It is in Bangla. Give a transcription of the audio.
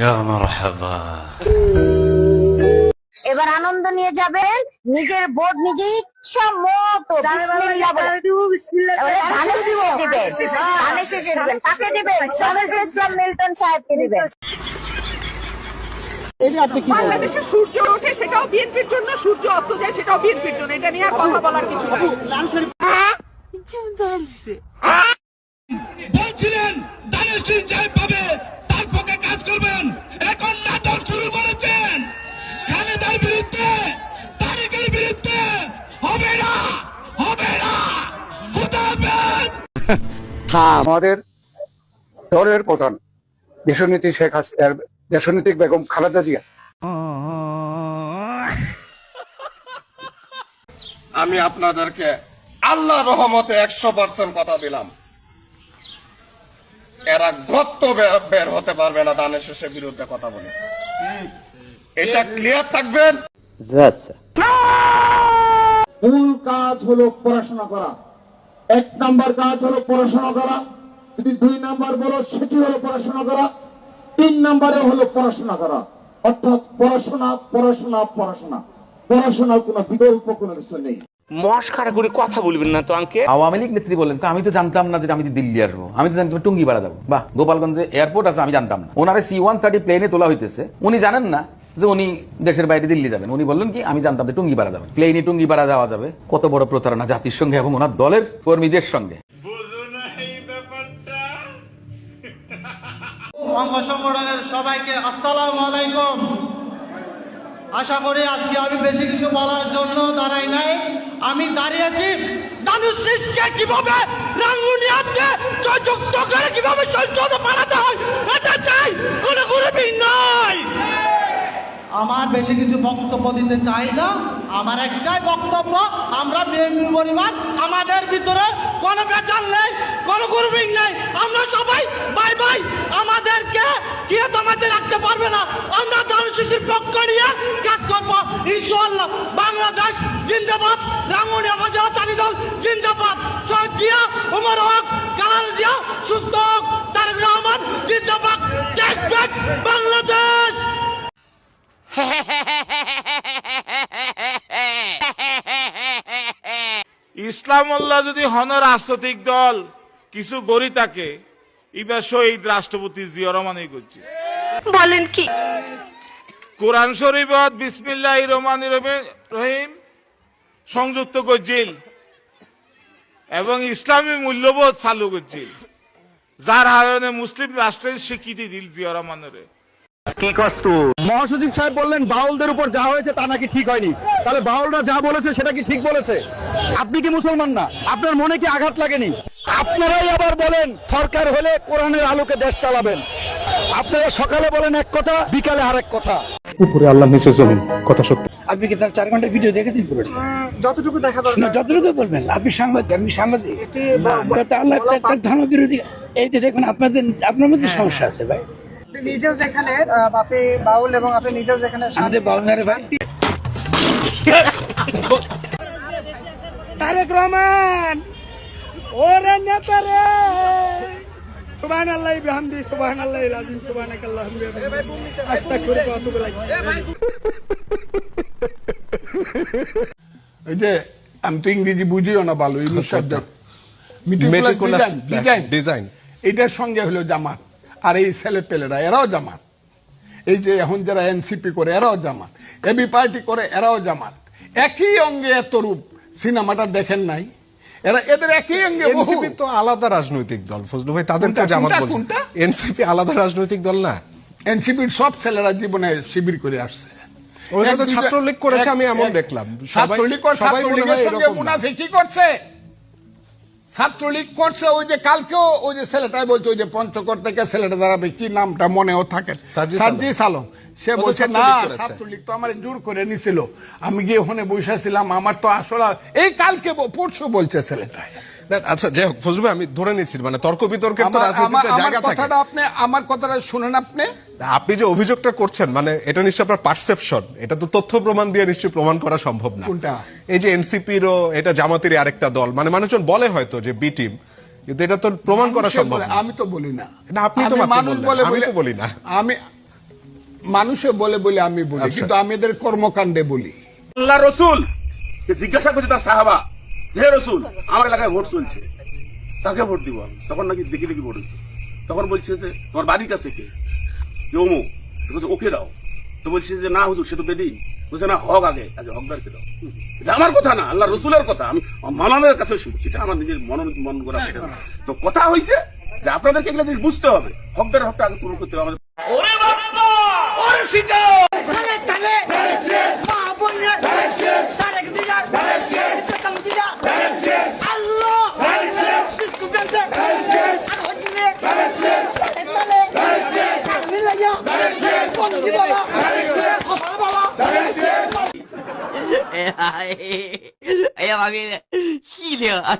يا مرحبا. এবার আনন্দ নিয়ে যাবেন। নিজের ভোট নিজে ইচ্ছা মতো দিবেন। কাকে দিবেন। ইসলাম মিল্টন সাহেবকে দিবেন। বাংলাদেশে সূর্য ওঠে সেটাও বিএনপির জন্য সূর্য অস্ত যায় সেটাও বিএনপির জন্য। এটা নিয়ে আর কথা বলার কিছু নাই। আমাদের দলের প্রধান দেশনীতি শেখ হাসিনার দেশনীতিক বেগম খালেদা জিয়া। আমি আপনাদেরকে আল্লাহ রহমতে একশো পার্সেন্ট কথা দিলাম। এরা গত্ত বের হতে পারবে না দানের শেষের বিরুদ্ধে কথা বলে। এটা ক্লিয়ার থাকবেন মূল কাজ হলো পড়াশোনা করা। এক নাম্বার কাজ হলো পড়াশোনা করা। যদি দুই নাম্বার বলো সেটি হলো পড়াশোনা করা। তিন নাম্বারে হলো পড়াশোনা করা। অর্থাৎ পড়াশোনা পড়াশোনা পড়াশোনা। পড়াশোনার কোনো বিকল্প কোনো কিছু নেই। করে কথা বলবেন না তো আঙ্কে আওয়ামী লীগ নেত্রী বলেন আমি তো জানতাম না যে আমি দিল্লি আসব। আমি তো জানতাম টুঙ্গি পাড়া যাব। বাহ গোপালগঞ্জে এয়ারপোর্ট আছে আমি জানতাম না। ওনারে সি ওয়ান থার্টি প্লেনে তোলা হইতেছে। উনি জানেন না যে উনি দেশের বাইরে দিল্লি যাবেন। উনি বললেন কি, আমি জানতাম যে টুঙ্গি পাড়া যাবেন প্লেনে টুঙ্গি পাড়া যাওয়া যাবে। কত বড় প্রতারণা জাতির সঙ্গে এবং ওনার দলের কর্মীদের সঙ্গে। সংগঠনের সবাইকে আসসালাম আলাইকুম। আশা করি আজকে আমি বেশি কিছু বলার জন্য দাঁড়াই নাই। আমি দাঁড়িয়েছি দানুষ কীভাবে রাঙ্গুনিয়াতে করে কীভাবে হয়, এটা চাই। বেশি কিছু বক্তব্য দিতে চাই না। আমার একটাই বক্তব্য, আমরা বিএনপি পরিবার, আমাদের ভিতরে কোনো বেচার নেই, কোনো গ্রুপিং নেই। আমরা সবাই বাই বাই। আমাদেরকে কেউ তোমাদের রাখতে পারবে না। আমরা দারুণ শিশুর পক্ষ নিয়ে কাজ করব। ইনশাল্লাহ বাংলাদেশ জিন্দাবাদ। রাঙ্গুনিয়া বাজার চালি দল জিন্দাবাদ। শহীদ জিয়া, উমর হক, কালাল জিয়া, সুস্থ হোক, তারেক রহমান জিন্দাবাদ। বাংলাদেশ। ইসলামল্লাহ যদি হন রাজনৈতিক দল কিছু গড়ি থাকে এবার শহীদ রাষ্ট্রপতি জিয়া রহমানই করছে। বলেন কি? কোরআন শরীফত বিসমিল্লাহ রহমান রহিম সংযুক্ত করছিল এবং ইসলামী মূল্যবোধ চালু করছিল। যার কারণে মুসলিম রাষ্ট্রের স্বীকৃতি দিল জিয়া রহমানের। মহাসচিব সাহেব বললেন বাউলদের উপর যা হয়েছে তা নাকি ঠিক হয়নি। তাহলে বাউলরা যা বলেছে সেটা কি ঠিক বলেছে? আপনি কি মুসলমান না? আপনার মনে কি আঘাত লাগেনি? আপনারাই আবার বলেন সরকার হলে কোরআনের আলোকে দেশ চালাবেন। আপনারা সকালে বলেন এক কথা বিকালে আরেক কথা। উপরে আল্লাহ নিচে জমিন কথা সত্য। আপনি কি তার চার ঘণ্টা ভিডিও দেখেছেন পুরোটা যতটুকু দেখা দরকার। যতটুকু বলবেন আপনি সাংবাদিক আমি সাংবাদিক। আল্লাহ ধর্ম বিরোধী এই যে দেখুন আপনাদের আপনার মধ্যে সমস্যা আছে ভাই। আপনি নিজেও যেখানে আপনি বাউল এবং আপনি নিজেও যেখানে ভাই। তারেক রহমান ওরে নেতা রে। আল্লাহ বিহামদি আল্লাহ ইলাইক যে আমি তো ইংরেজি বুঝিও না ভালো ইংলিশ শব্দ ডিজাইন ডিজাইন এটার সঙ্গে হলো জামাত। আর এই ছেলে পেলেরা এরাও জামাত। এই যে এখন যারা এনসিপি করে এরাও জামাত। এবি পার্টি করে এরাও জামাত। একই অঙ্গে এত রূপ সিনেমাটা দেখেন নাই। এরা এদের একই অঙ্গে এনসিপি তো আলাদা রাজনৈতিক দল ফজলু ভাই কোনটা, জামাত কোনটা, এনসিপি আলাদা রাজনৈতিক দল না। এনসিপির সব ছেলেরা জীবনে শিবির করে আসছে। তো ছাত্রলীগ করেছে, আমি এমন দেখলাম। ছাত্রলীগ সবাই। মুনাফিকি করছে। ছাত্রলীগ করছে ওই যে কালকেও ওই যে ছেলেটাই বলছে ওই যে পঞ্চকর থেকে ছেলেটা দাঁড়াবে কি নামটা মনেও থাকে সার্জিস আলম। সে বলছে না ছাত্রলীগ তো আমার জোর করে নিছিল। আমি গিয়ে ওখানে বসেছিলাম আমার তো আসলে এই কালকে পরশু বলছে ছেলেটা আচ্ছা যাই হোক ফজলু আমি ধরে নিচ্ছি মানে তর্ক বিতর্কের তো আমার আমার- রাজনীতিতে জায়গা থাকে। কথাটা আপনি আমার কথাটা শুনেন আপনি। আপনি যে অভিযোগটা করছেন মানে এটা নিশ্চয়ই আপনার পারসেপশন এটা তো তথ্য প্রমাণ দিয়ে নিশ্চয়ই প্রমাণ করা সম্ভব না। এই যে এনসিপিরও এটা জামাতেরই আরেকটা দল। মানে মানুষজন বলে হয়তো যে বি টিম কিন্তু এটা তো প্রমাণ করা মানুষে সম্ভব বলে, আমি তো বলি না। না, আপনি তো মানুষ বলে আমি তো বলি না। আমি মানুষে বলে বলে আমি বলি আচ্ছা। কিন্তু আমি এদের কর্মকাণ্ডে বলি। আল্লাহ রসুল জিজ্ঞাসা করছে তার সাহাবা হে রসুল আমার এলাকায় ভোট চলছে। তাকে ভোট দিব? আমি। তখন নাকি দেখি দেখি ভোট। তখন বলছে যে তোমার বাড়ির কাছে কে যে অমুক বলছে, ওকে দাও। তো বলছি যে না হুজুর সে তো বেদিন। বলছে না হক আগে আগে হকদারকে দাও। হুম। এটা আমার কথা না আল্লাহ রসুলের কথা। আমি মালানের কাছে শুনছি এটা আমার নিজের মন মন করা তো কথা হয়েছে যে আপনাদেরকে এগুলো জিনিস বুঝতে হবে। হকদার হকটা আগে পূরণ করতে হবে আমাদের 哎呀妈逼的，细的，哎。